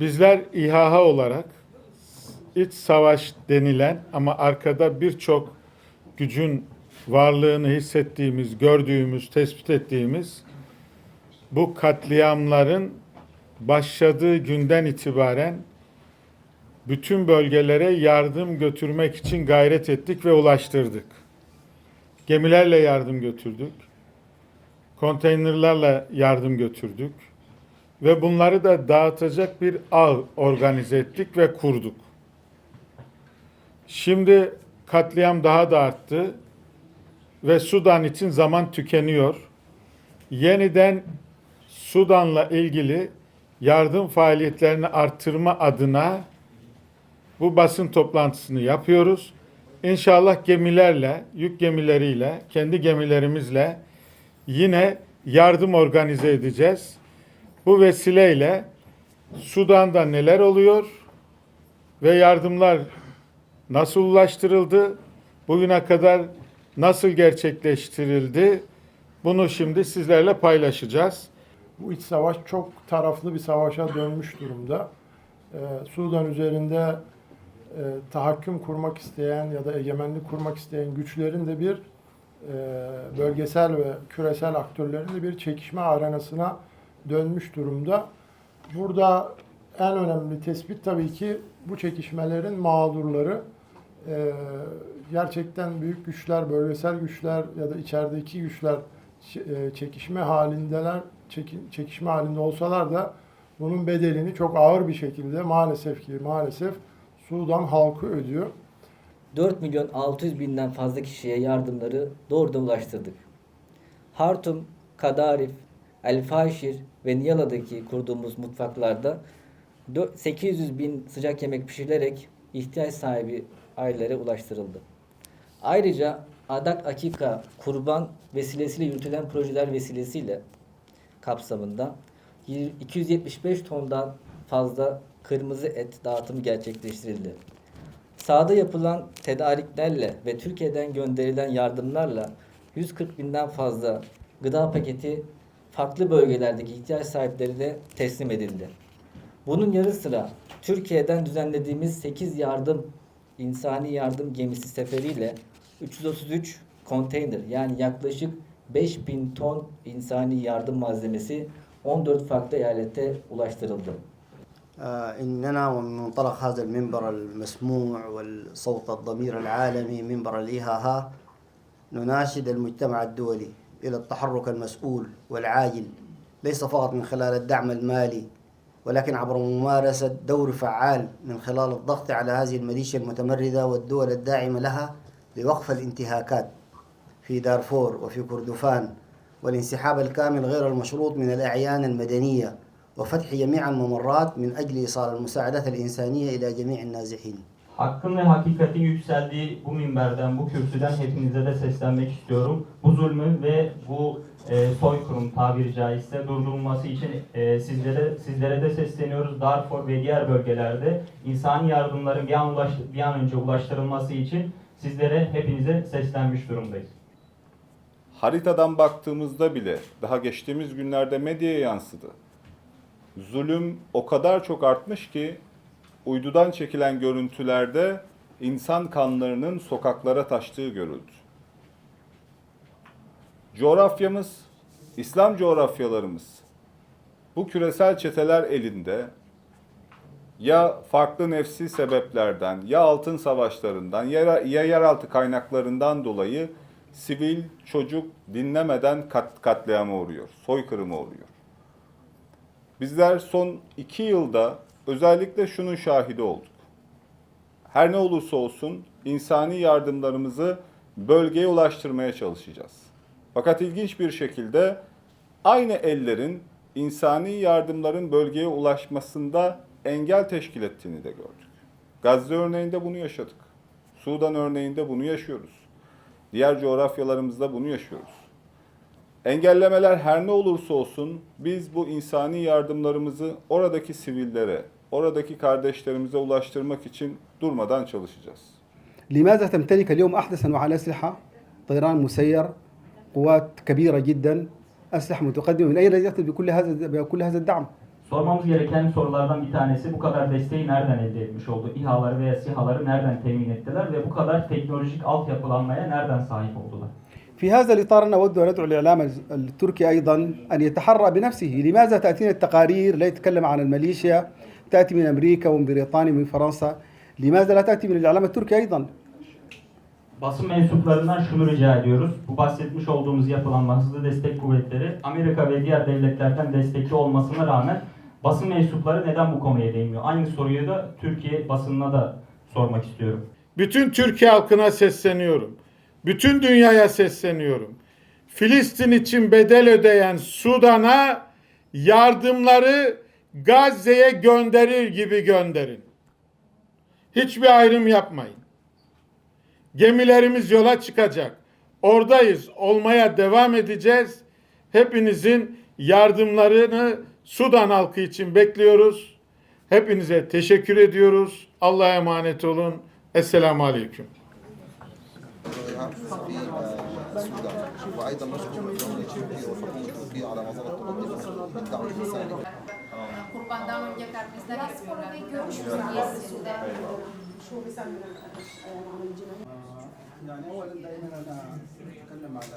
Bizler İHA olarak iç savaş denilen ama arkada birçok gücün varlığını hissettiğimiz, gördüğümüz, tespit ettiğimiz bu katliamların başladığı günden itibaren bütün bölgelere yardım götürmek için gayret ettik ve ulaştırdık. Gemilerle yardım götürdük. Konteynerlarla yardım götürdük. Ve bunları da dağıtacak bir ağ organize ettik ve kurduk. Şimdi katliam daha da arttı ve Sudan için zaman tükeniyor. Yeniden Sudan'la ilgili yardım faaliyetlerini arttırma adına bu basın toplantısını yapıyoruz. İnşallah gemilerle, yük gemileriyle, kendi gemilerimizle yine yardım organize edeceğiz. Bu vesileyle Sudan'da neler oluyor ve yardımlar nasıl ulaştırıldı, bugüne kadar nasıl gerçekleştirildi, bunu şimdi sizlerle paylaşacağız. Bu iç savaş çok taraflı bir savaşa dönmüş durumda. Ee, Sudan üzerinde e, tahakküm kurmak isteyen ya da egemenlik kurmak isteyen güçlerin de bir e, bölgesel ve küresel aktörlerin de bir çekişme arenasına dönmüş durumda. Burada en önemli tespit tabii ki bu çekişmelerin mağdurları. Ee, gerçekten büyük güçler, bölgesel güçler ya da içerideki güçler e, çekişme halindeler, çeki- çekişme halinde olsalar da bunun bedelini çok ağır bir şekilde maalesef ki maalesef Sudan halkı ödüyor. 4 milyon 600 binden fazla kişiye yardımları doğrudan ulaştırdık. Hartum, Kadarif, El Faşir ve Niyala'daki kurduğumuz mutfaklarda dö- 800 bin sıcak yemek pişirilerek ihtiyaç sahibi ailelere ulaştırıldı. Ayrıca Adak Akika kurban vesilesiyle yürütülen projeler vesilesiyle kapsamında 275 tondan fazla kırmızı et dağıtımı gerçekleştirildi. Sahada yapılan tedariklerle ve Türkiye'den gönderilen yardımlarla 140 binden fazla gıda paketi farklı bölgelerdeki ihtiyaç sahiplerine teslim edildi. Bunun yanı sıra Türkiye'den düzenlediğimiz 8 yardım, insani yardım gemisi seferiyle 333 konteyner yani yaklaşık 5000 ton insani yardım malzemesi 14 farklı eyalete ulaştırıldı. آه، إننا ومن منطلق هذا المنبر المسموع والصوت الضمير العالمي منبر الإيهاها نناشد المجتمع الدولي إلى التحرك المسؤول والعاجل ليس فقط من خلال الدعم المالي ولكن عبر ممارسة دور فعال من خلال الضغط على هذه الميليشيا المتمردة والدول الداعمة لها لوقف الانتهاكات في دارفور وفي كردفان والانسحاب الكامل غير المشروط من الأعيان المدنية وفتح جميع الممرات من أجل إيصال المساعدات الإنسانية إلى جميع النازحين. Hakkın ve hakikatin yükseldiği bu minberden, bu kürsüden hepinize de seslenmek istiyorum. Bu zulmün ve bu e, soykırım tabiri caizse durdurulması için e, sizlere sizlere de sesleniyoruz. Darfur ve diğer bölgelerde insani yardımların bir an, ulaş, bir an önce ulaştırılması için sizlere hepinize seslenmiş durumdayız. haritadan baktığımızda bile daha geçtiğimiz günlerde medyaya yansıdı. Zulüm o kadar çok artmış ki uydudan çekilen görüntülerde insan kanlarının sokaklara taştığı görüldü. Coğrafyamız, İslam coğrafyalarımız bu küresel çeteler elinde ya farklı nefsi sebeplerden, ya altın savaşlarından, ya, yeraltı kaynaklarından dolayı sivil çocuk dinlemeden kat, katliama uğruyor, soykırıma uğruyor. Bizler son iki yılda özellikle şunun şahidi olduk. Her ne olursa olsun insani yardımlarımızı bölgeye ulaştırmaya çalışacağız. Fakat ilginç bir şekilde aynı ellerin insani yardımların bölgeye ulaşmasında engel teşkil ettiğini de gördük. Gazze örneğinde bunu yaşadık. Sudan örneğinde bunu yaşıyoruz. Diğer coğrafyalarımızda bunu yaşıyoruz. Engellemeler her ne olursa olsun biz bu insani yardımlarımızı oradaki sivillere, oradaki kardeşlerimize ulaştırmak için durmadan çalışacağız. لماذا تمتلك اليوم أحدث أنواع الأسلحة طيران مسير قوات كبيرة جدا أسلحة متقدمة من أين جاءت بكل هذا بكل هذا الدعم؟ Sormamız gereken sorulardan bir tanesi bu kadar desteği nereden elde etmiş oldu? İHA'ları veya SİHA'ları nereden temin ettiler ve bu kadar teknolojik altyapılanmaya nereden sahip oldular? في هذا الإطار نود أن ندعو الإعلام التركي أيضا أن يتحرى بنفسه لماذا تأتينا التقارير لا يتكلم عن الميليشيا تأتي من أمريكا ومن بريطانيا ومن فرنسا لماذا لا تأتي من الإعلام التركي أيضا Basın mensuplarından şunu rica ediyoruz. Bu bahsetmiş olduğumuz yapılanma hızlı destek kuvvetleri Amerika ve diğer devletlerden destekli olmasına rağmen basın mensupları neden bu konuya değinmiyor? Aynı soruyu da Türkiye basınına da sormak istiyorum. Bütün Türkiye halkına sesleniyorum. Bütün dünyaya sesleniyorum. Filistin için bedel ödeyen Sudan'a yardımları Gazze'ye gönderir gibi gönderin. Hiçbir ayrım yapmayın. Gemilerimiz yola çıkacak. Oradayız, olmaya devam edeceğiz. Hepinizin yardımlarını Sudan halkı için bekliyoruz. Hepinize teşekkür ediyoruz. Allah'a emanet olun. Esselamu Aleyküm. الارهاب في السودان وايضا نشكر الدوله التركيه والحكومه التركيه على ما ظلت تقدمه بالدعم الانساني Kurbandan önce kardeşler istiyorlar. ve görüşürüz diyesinde. يعني اولا دائما انا اتكلم على